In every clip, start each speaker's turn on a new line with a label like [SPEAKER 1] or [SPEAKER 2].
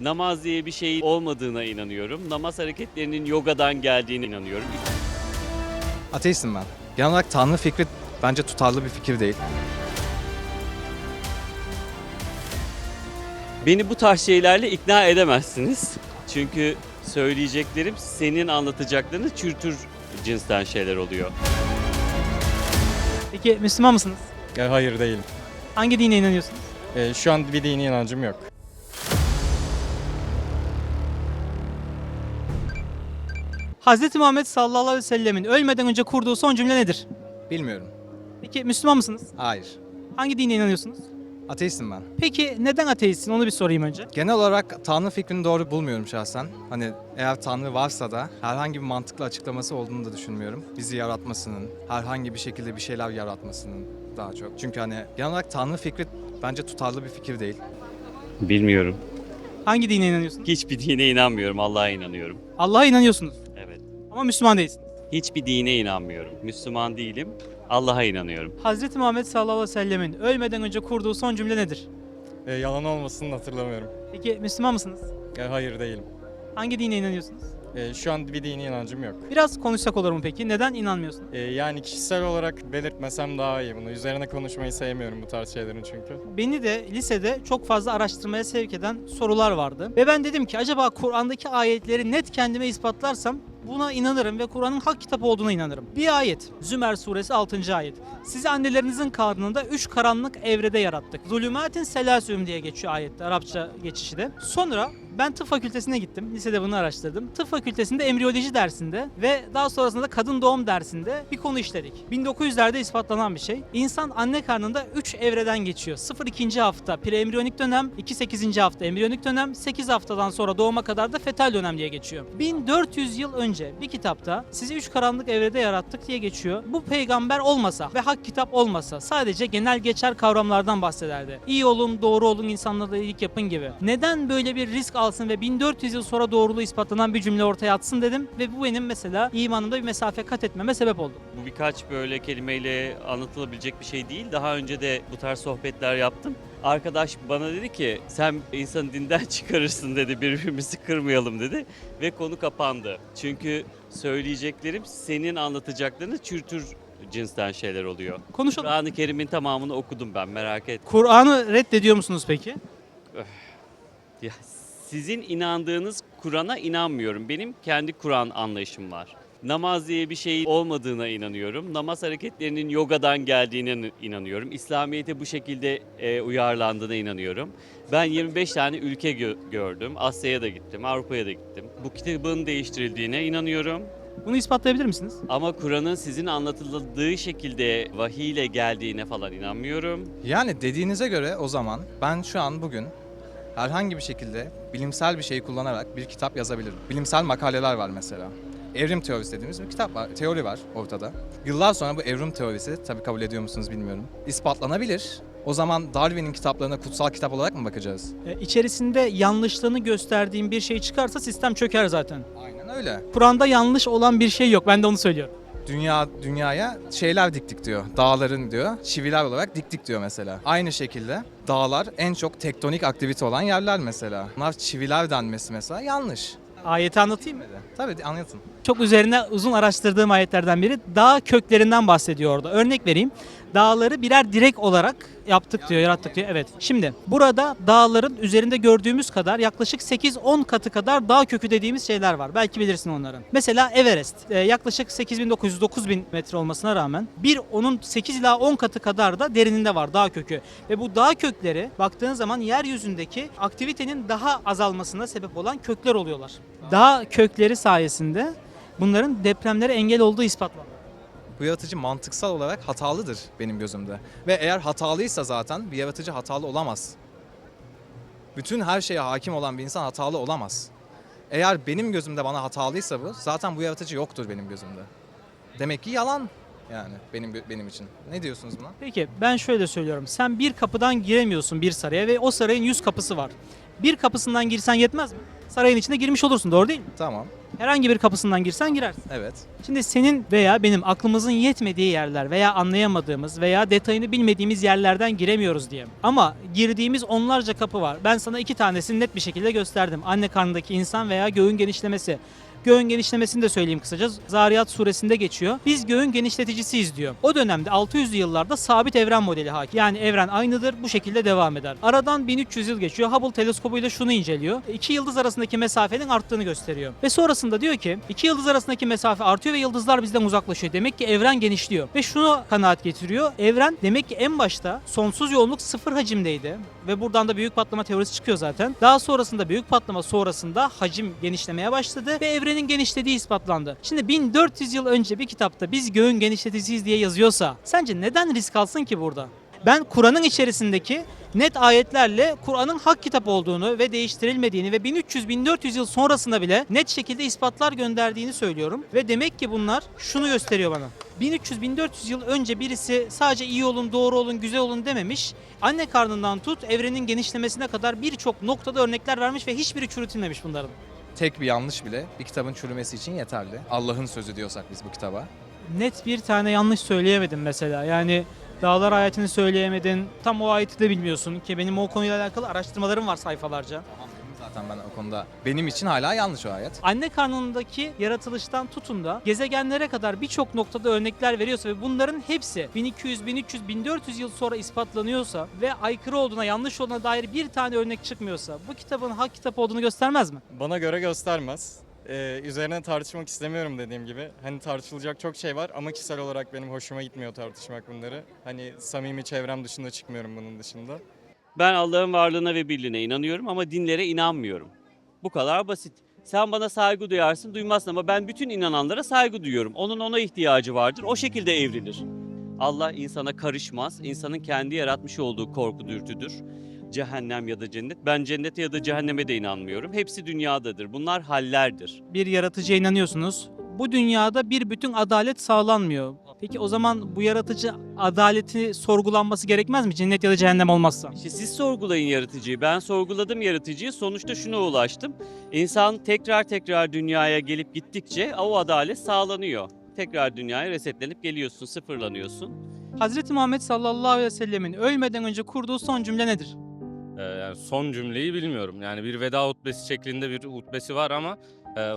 [SPEAKER 1] Namaz diye bir şey olmadığına inanıyorum. Namaz hareketlerinin yogadan geldiğine inanıyorum.
[SPEAKER 2] Ateistim ben. Genel olarak Tanrı fikri bence tutarlı bir fikir değil.
[SPEAKER 1] Beni bu tarz şeylerle ikna edemezsiniz. Çünkü söyleyeceklerim senin anlatacaklarını çürütür cinsten şeyler oluyor.
[SPEAKER 3] Peki Müslüman mısınız?
[SPEAKER 4] E, hayır değilim.
[SPEAKER 3] Hangi dine inanıyorsunuz?
[SPEAKER 4] E, şu an bir dini inancım yok.
[SPEAKER 3] Hz. Muhammed sallallahu aleyhi ve sellemin ölmeden önce kurduğu son cümle nedir?
[SPEAKER 2] Bilmiyorum.
[SPEAKER 3] Peki Müslüman mısınız?
[SPEAKER 2] Hayır.
[SPEAKER 3] Hangi dine inanıyorsunuz?
[SPEAKER 2] Ateistim ben.
[SPEAKER 3] Peki neden ateistsin onu bir sorayım önce.
[SPEAKER 2] Genel olarak Tanrı fikrini doğru bulmuyorum şahsen. Hani eğer Tanrı varsa da herhangi bir mantıklı açıklaması olduğunu da düşünmüyorum. Bizi yaratmasının, herhangi bir şekilde bir şeyler yaratmasının daha çok. Çünkü hani genel olarak Tanrı fikri bence tutarlı bir fikir değil.
[SPEAKER 1] Bilmiyorum.
[SPEAKER 3] Hangi dine inanıyorsunuz?
[SPEAKER 1] Hiçbir dine inanmıyorum. Allah'a inanıyorum.
[SPEAKER 3] Allah'a inanıyorsunuz. Ama Müslüman değilsiniz.
[SPEAKER 1] Hiçbir dine inanmıyorum. Müslüman değilim. Allah'a inanıyorum.
[SPEAKER 3] Hz. Muhammed sallallahu aleyhi ve sellemin ölmeden önce kurduğu son cümle nedir?
[SPEAKER 4] E, yalan olmasını hatırlamıyorum.
[SPEAKER 3] Peki Müslüman mısınız?
[SPEAKER 4] E, hayır değilim.
[SPEAKER 3] Hangi dine inanıyorsunuz?
[SPEAKER 4] E, şu an bir dini inancım yok.
[SPEAKER 3] Biraz konuşsak olur mu peki? Neden inanmıyorsunuz?
[SPEAKER 4] E, yani kişisel olarak belirtmesem daha iyi bunu. Üzerine konuşmayı sevmiyorum bu tarz şeylerin çünkü.
[SPEAKER 3] Beni de lisede çok fazla araştırmaya sevk eden sorular vardı. Ve ben dedim ki acaba Kur'an'daki ayetleri net kendime ispatlarsam buna inanırım ve Kur'an'ın hak kitabı olduğuna inanırım. Bir ayet, Zümer suresi 6. ayet. Sizi annelerinizin karnında üç karanlık evrede yarattık. Zulümatin selasüm diye geçiyor ayette, Arapça geçişi de. Sonra ben tıp fakültesine gittim. Lisede bunu araştırdım. Tıp fakültesinde embriyoloji dersinde ve daha sonrasında da kadın doğum dersinde bir konu işledik. 1900'lerde ispatlanan bir şey. İnsan anne karnında 3 evreden geçiyor. 0-2. hafta preembriyonik dönem, 2-8. hafta embriyonik dönem, 8 haftadan sonra doğuma kadar da fetal dönem diye geçiyor. 1400 yıl önce bir kitapta sizi 3 karanlık evrede yarattık diye geçiyor. Bu peygamber olmasa ve hak kitap olmasa sadece genel geçer kavramlardan bahsederdi. İyi olun, doğru olun, insanlarla iyilik yapın gibi. Neden böyle bir risk alsın ve 1400 yıl sonra doğruluğu ispatlanan bir cümle ortaya atsın dedim ve bu benim mesela imanımda bir mesafe kat etmeme sebep oldu.
[SPEAKER 1] Bu birkaç böyle kelimeyle anlatılabilecek bir şey değil. Daha önce de bu tarz sohbetler yaptım. Arkadaş bana dedi ki sen insanı dinden çıkarırsın dedi birbirimizi kırmayalım dedi ve konu kapandı. Çünkü söyleyeceklerim senin anlatacaklarını çürütür cinsten şeyler oluyor.
[SPEAKER 3] Konuşalım.
[SPEAKER 1] Kur'an-ı Kerim'in tamamını okudum ben merak et.
[SPEAKER 3] Kur'an'ı reddediyor musunuz peki?
[SPEAKER 1] Ya, sizin inandığınız Kur'an'a inanmıyorum. Benim kendi Kur'an anlayışım var. Namaz diye bir şey olmadığına inanıyorum. Namaz hareketlerinin yogadan geldiğine inanıyorum. İslamiyet'e bu şekilde e, uyarlandığına inanıyorum. Ben 25 tane ülke gö- gördüm. Asya'ya da gittim, Avrupa'ya da gittim. Bu kitabın değiştirildiğine inanıyorum.
[SPEAKER 3] Bunu ispatlayabilir misiniz?
[SPEAKER 1] Ama Kur'an'ın sizin anlatıldığı şekilde vahiy ile geldiğine falan inanmıyorum.
[SPEAKER 2] Yani dediğinize göre o zaman ben şu an bugün herhangi bir şekilde bilimsel bir şey kullanarak bir kitap yazabilirim. Bilimsel makaleler var mesela. Evrim teorisi dediğimiz bir kitap var, teori var ortada. Yıllar sonra bu evrim teorisi, tabii kabul ediyor musunuz bilmiyorum, ispatlanabilir. O zaman Darwin'in kitaplarına kutsal kitap olarak mı bakacağız?
[SPEAKER 3] E, içerisinde yanlışlığını gösterdiğim bir şey çıkarsa sistem çöker zaten.
[SPEAKER 2] Aynen öyle.
[SPEAKER 3] Kur'an'da yanlış olan bir şey yok. Ben de onu söylüyorum.
[SPEAKER 2] Dünya dünyaya şeyler diktik diyor. Dağların diyor. Çiviler olarak diktik diyor mesela. Aynı şekilde dağlar en çok tektonik aktivite olan yerler mesela. Bunlar çiviler denmesi mesela yanlış.
[SPEAKER 3] Ayeti anlatayım mı?
[SPEAKER 2] Tabii anlatın.
[SPEAKER 3] Çok üzerine uzun araştırdığım ayetlerden biri dağ köklerinden bahsediyor orada. Örnek vereyim. Dağları birer direk olarak yaptık diyor, yarattık diyor. Evet. Şimdi burada dağların üzerinde gördüğümüz kadar yaklaşık 8-10 katı kadar dağ kökü dediğimiz şeyler var. Belki bilirsin onların. Mesela Everest e, yaklaşık 8900-9000 metre olmasına rağmen bir onun 8 ila 10 katı kadar da derininde var dağ kökü. Ve bu dağ kökleri baktığın zaman yeryüzündeki aktivitenin daha azalmasına sebep olan kökler oluyorlar. Dağ kökleri sayesinde bunların depremlere engel olduğu ispatlandı.
[SPEAKER 2] Bu yaratıcı mantıksal olarak hatalıdır benim gözümde. Ve eğer hatalıysa zaten bir yaratıcı hatalı olamaz. Bütün her şeye hakim olan bir insan hatalı olamaz. Eğer benim gözümde bana hatalıysa bu, zaten bu yaratıcı yoktur benim gözümde. Demek ki yalan yani benim benim için. Ne diyorsunuz buna?
[SPEAKER 3] Peki ben şöyle söylüyorum. Sen bir kapıdan giremiyorsun bir saraya ve o sarayın 100 kapısı var. Bir kapısından girsen yetmez mi? Sarayın içine girmiş olursun doğru değil mi?
[SPEAKER 2] Tamam.
[SPEAKER 3] Herhangi bir kapısından girsen girersin.
[SPEAKER 2] Evet.
[SPEAKER 3] Şimdi senin veya benim aklımızın yetmediği yerler veya anlayamadığımız veya detayını bilmediğimiz yerlerden giremiyoruz diye. Ama girdiğimiz onlarca kapı var. Ben sana iki tanesini net bir şekilde gösterdim. Anne karnındaki insan veya göğün genişlemesi. Göğün genişlemesini de söyleyeyim kısaca. Zariyat suresinde geçiyor. Biz göğün genişleticisiyiz diyor. O dönemde 600'lü yıllarda sabit evren modeli hakim. Yani evren aynıdır bu şekilde devam eder. Aradan 1300 yıl geçiyor. Hubble teleskobuyla şunu inceliyor. İki yıldız arasındaki mesafenin arttığını gösteriyor. Ve sonrasında diyor ki iki yıldız arasındaki mesafe artıyor ve yıldızlar bizden uzaklaşıyor. Demek ki evren genişliyor. Ve şunu kanaat getiriyor. Evren demek ki en başta sonsuz yoğunluk sıfır hacimdeydi. Ve buradan da büyük patlama teorisi çıkıyor zaten. Daha sonrasında büyük patlama sonrasında hacim genişlemeye başladı ve evrenin genişlediği ispatlandı. Şimdi 1400 yıl önce bir kitapta biz göğün genişleticisiyiz diye yazıyorsa sence neden risk alsın ki burada? Ben Kur'an'ın içerisindeki net ayetlerle Kur'an'ın hak kitap olduğunu ve değiştirilmediğini ve 1300-1400 yıl sonrasında bile net şekilde ispatlar gönderdiğini söylüyorum. Ve demek ki bunlar şunu gösteriyor bana. 1300-1400 yıl önce birisi sadece iyi olun, doğru olun, güzel olun dememiş. Anne karnından tut evrenin genişlemesine kadar birçok noktada örnekler vermiş ve hiçbiri çürütülmemiş bunların.
[SPEAKER 2] Tek bir yanlış bile bir kitabın çürümesi için yeterli. Allah'ın sözü diyorsak biz bu kitaba.
[SPEAKER 3] Net bir tane yanlış söyleyemedim mesela. Yani Dağlar ayetini söyleyemedin. Tam o ayeti de bilmiyorsun ki benim o konuyla alakalı araştırmalarım var sayfalarca.
[SPEAKER 2] Zaten ben o konuda. Benim için hala yanlış o ayet.
[SPEAKER 3] Anne karnındaki yaratılıştan tutun da gezegenlere kadar birçok noktada örnekler veriyorsa ve bunların hepsi 1200, 1300, 1400 yıl sonra ispatlanıyorsa ve aykırı olduğuna, yanlış olduğuna dair bir tane örnek çıkmıyorsa bu kitabın hak kitap olduğunu göstermez mi?
[SPEAKER 4] Bana göre göstermez. Ee, üzerine tartışmak istemiyorum dediğim gibi. Hani tartışılacak çok şey var ama kişisel olarak benim hoşuma gitmiyor tartışmak bunları. Hani samimi çevrem dışında çıkmıyorum bunun dışında.
[SPEAKER 1] Ben Allah'ın varlığına ve birliğine inanıyorum ama dinlere inanmıyorum. Bu kadar basit. Sen bana saygı duyarsın, duymazsın ama ben bütün inananlara saygı duyuyorum. Onun ona ihtiyacı vardır. O şekilde evrilir. Allah insana karışmaz. İnsanın kendi yaratmış olduğu korku dürtüdür. Cehennem ya da cennet. Ben cennete ya da cehenneme de inanmıyorum. Hepsi dünyadadır. Bunlar hallerdir.
[SPEAKER 3] Bir yaratıcıya inanıyorsunuz. Bu dünyada bir bütün adalet sağlanmıyor. Peki o zaman bu yaratıcı adaleti sorgulanması gerekmez mi? Cennet ya da cehennem olmazsa.
[SPEAKER 1] İşte siz sorgulayın yaratıcıyı. Ben sorguladım yaratıcıyı. Sonuçta şuna ulaştım. İnsan tekrar tekrar dünyaya gelip gittikçe o adalet sağlanıyor. Tekrar dünyaya resetlenip geliyorsun, sıfırlanıyorsun.
[SPEAKER 3] Hazreti Muhammed sallallahu aleyhi ve sellemin ölmeden önce kurduğu son cümle nedir?
[SPEAKER 5] Ee, yani son cümleyi bilmiyorum. Yani bir veda hutbesi şeklinde bir hutbesi var ama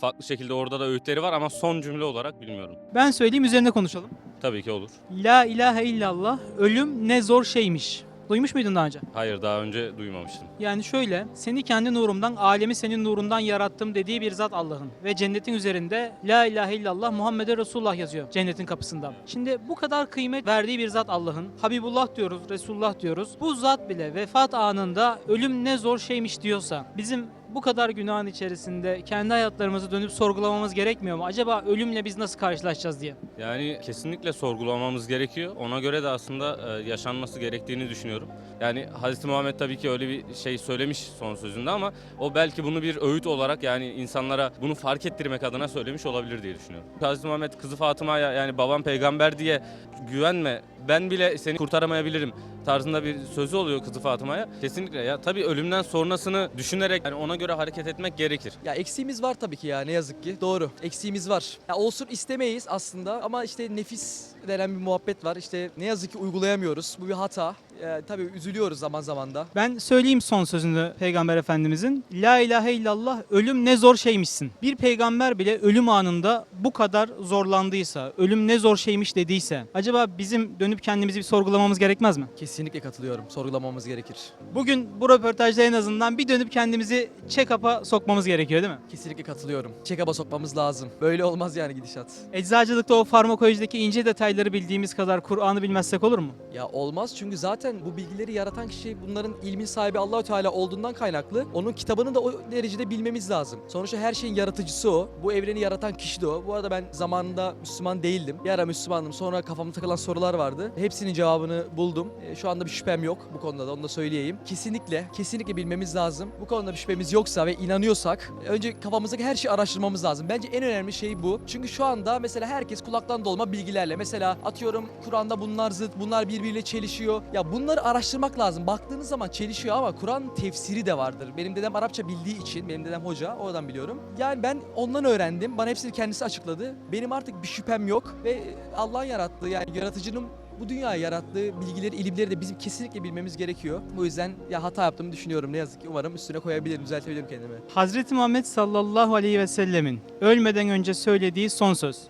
[SPEAKER 5] farklı şekilde orada da öğütleri var ama son cümle olarak bilmiyorum.
[SPEAKER 3] Ben söyleyeyim üzerine konuşalım.
[SPEAKER 5] Tabii ki olur.
[SPEAKER 3] La ilahe illallah ölüm ne zor şeymiş. Duymuş muydun daha önce?
[SPEAKER 5] Hayır daha önce duymamıştım.
[SPEAKER 3] Yani şöyle, seni kendi nurumdan, alemi senin nurundan yarattım dediği bir zat Allah'ın. Ve cennetin üzerinde La ilahe illallah Muhammed'e Resulullah yazıyor cennetin kapısında. Şimdi bu kadar kıymet verdiği bir zat Allah'ın. Habibullah diyoruz, Resulullah diyoruz. Bu zat bile vefat anında ölüm ne zor şeymiş diyorsa bizim bu kadar günahın içerisinde kendi hayatlarımızı dönüp sorgulamamız gerekmiyor mu? Acaba ölümle biz nasıl karşılaşacağız diye.
[SPEAKER 5] Yani kesinlikle sorgulamamız gerekiyor. Ona göre de aslında e, yaşanması gerektiğini düşünüyorum. Yani Hazreti Muhammed tabii ki öyle bir şey söylemiş son sözünde ama o belki bunu bir öğüt olarak yani insanlara bunu fark ettirmek adına söylemiş olabilir diye düşünüyorum. Hazreti Muhammed kızı Fatıma'ya yani babam peygamber diye güvenme ben bile seni kurtaramayabilirim tarzında bir sözü oluyor kızı Fatıma'ya. Kesinlikle ya tabii ölümden sonrasını düşünerek yani ona göre hareket etmek gerekir.
[SPEAKER 6] Ya eksiğimiz var tabii ki ya ne yazık ki. Doğru. Eksiğimiz var. Ya olsun istemeyiz aslında ama işte nefis denen bir muhabbet var. İşte ne yazık ki uygulayamıyoruz. Bu bir hata. Ya, tabii üzülüyoruz zaman zaman da.
[SPEAKER 3] Ben söyleyeyim son sözünü Peygamber Efendimizin. La ilahe illallah ölüm ne zor şeymişsin. Bir peygamber bile ölüm anında bu kadar zorlandıysa, ölüm ne zor şeymiş dediyse acaba bizim dönüp kendimizi bir sorgulamamız gerekmez mi?
[SPEAKER 6] Kesinlikle katılıyorum. Sorgulamamız gerekir.
[SPEAKER 3] Bugün bu röportajda en azından bir dönüp kendimizi check-up'a sokmamız gerekiyor değil mi?
[SPEAKER 6] Kesinlikle katılıyorum. Check-up'a sokmamız lazım. Böyle olmaz yani gidişat.
[SPEAKER 3] Eczacılıkta o farmakolojideki ince detayları bildiğimiz kadar Kur'an'ı bilmezsek olur mu?
[SPEAKER 6] Ya olmaz çünkü zaten bu bilgileri yaratan kişi bunların ilmin sahibi Allahü Teala olduğundan kaynaklı. Onun kitabını da o derecede bilmemiz lazım. Sonuçta her şeyin yaratıcısı o. Bu evreni yaratan kişi de o. Bu arada ben zamanında Müslüman değildim. Bir ara Müslümandım. Sonra kafamda takılan sorular vardı. Hepsinin cevabını buldum. E, Şu anda bir şüphem yok bu konuda da onu da söyleyeyim. Kesinlikle, kesinlikle bilmemiz lazım. Bu konuda bir şüphemiz yoksa ve inanıyorsak önce kafamızdaki her şeyi araştırmamız lazım. Bence en önemli şey bu. Çünkü şu anda mesela herkes kulaktan dolma bilgilerle mesela atıyorum Kur'an'da bunlar zıt, bunlar birbiriyle çelişiyor. Ya bunları araştırmak lazım. Baktığınız zaman çelişiyor ama Kur'an tefsiri de vardır. Benim dedem Arapça bildiği için, benim dedem hoca, oradan biliyorum. Yani ben ondan öğrendim. Bana hepsini kendisi açıkladı. Benim artık bir şüphem yok ve Allah'ın yarattığı yani yaratıcının bu dünyayı yarattığı bilgileri, ilimleri de bizim kesinlikle bilmemiz gerekiyor. Bu yüzden ya hata yaptığımı düşünüyorum. Ne yazık ki umarım üstüne koyabilirim, düzeltebilirim kendimi.
[SPEAKER 3] Hazreti Muhammed sallallahu aleyhi ve sellemin ölmeden önce söylediği son söz.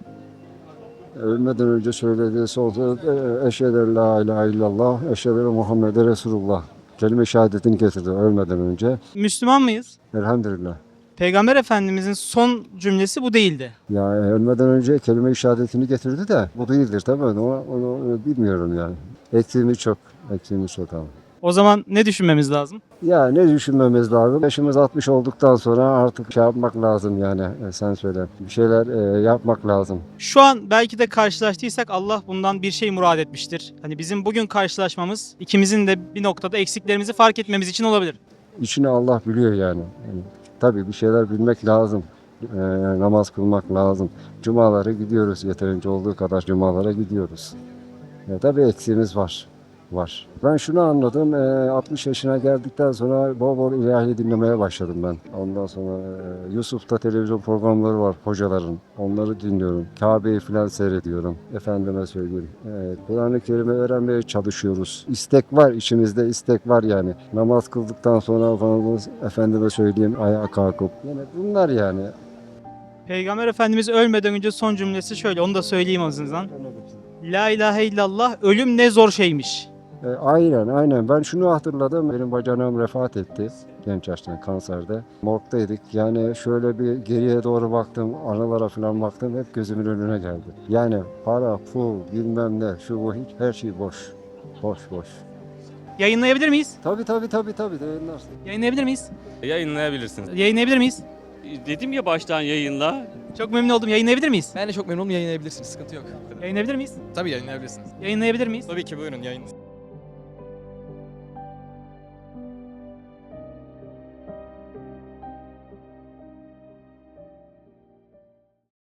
[SPEAKER 7] Ölmeden önce söylediği son söz e, eşhedü la ilahe illallah, eşhedü Muhammeden Resulullah. Kelime-i şehadetini getirdi ölmeden önce.
[SPEAKER 3] Müslüman mıyız?
[SPEAKER 7] Elhamdülillah.
[SPEAKER 3] Peygamber Efendimizin son cümlesi bu değildi.
[SPEAKER 7] Ya e, ölmeden önce kelime-i şehadetini getirdi de bu değildir tabii onu, onu, onu bilmiyorum yani. Eksiğimiz çok, eksiğimiz çok ama.
[SPEAKER 3] O zaman ne düşünmemiz lazım?
[SPEAKER 7] Ya ne düşünmemiz lazım? Yaşımız 60 olduktan sonra artık şey yapmak lazım yani e, sen söyle. Bir şeyler e, yapmak lazım.
[SPEAKER 3] Şu an belki de karşılaştıysak Allah bundan bir şey murad etmiştir. Hani bizim bugün karşılaşmamız ikimizin de bir noktada eksiklerimizi fark etmemiz için olabilir.
[SPEAKER 7] İçini Allah biliyor yani. yani tabii bir şeyler bilmek lazım. Ee, namaz kılmak lazım. Cumalara gidiyoruz yeterince olduğu kadar cumalara gidiyoruz. E, tabii eksiğimiz var. Var. Ben şunu anladım. e, 60 yaşına geldikten sonra bol bol ilahi dinlemeye başladım ben. Ondan sonra e, Yusuf'ta televizyon programları var hocaların. Onları dinliyorum. Kabe'yi falan seyrediyorum. Efendime söyleyeyim. E, Kur'an-ı Kerim'i öğrenmeye çalışıyoruz. İstek var içimizde istek var yani. Namaz kıldıktan sonra falan efendime söyleyeyim ayağa kalkıp. Yani bunlar yani.
[SPEAKER 3] Peygamber Efendimiz ölmeden önce son cümlesi şöyle onu da söyleyeyim azından. La ilahe illallah ölüm ne zor şeymiş.
[SPEAKER 7] E, aynen aynen. Ben şunu hatırladım. Benim bacanağım vefat etti. Genç yaşta kanserde. Morgdaydık. Yani şöyle bir geriye doğru baktım. Anılara falan baktım. Hep gözümün önüne geldi. Yani para, pul, bilmem ne, şu bu hiç her şey boş. Boş boş.
[SPEAKER 3] Yayınlayabilir miyiz?
[SPEAKER 7] Tabii tabii tabii tabii de yayınlarsın.
[SPEAKER 3] Yayınlayabilir miyiz?
[SPEAKER 5] Yayınlayabilirsiniz.
[SPEAKER 3] Yayınlayabilir miyiz?
[SPEAKER 1] Dedim ya baştan yayınla.
[SPEAKER 3] Çok memnun oldum. Yayınlayabilir miyiz?
[SPEAKER 6] Ben de çok memnunum yayınlayabilirsiniz. Sıkıntı yok.
[SPEAKER 3] Yayınlayabilir miyiz?
[SPEAKER 2] Tabii yayınlayabilirsiniz.
[SPEAKER 3] Yayınlayabilir miyiz?
[SPEAKER 4] Tabii ki buyurun yayın.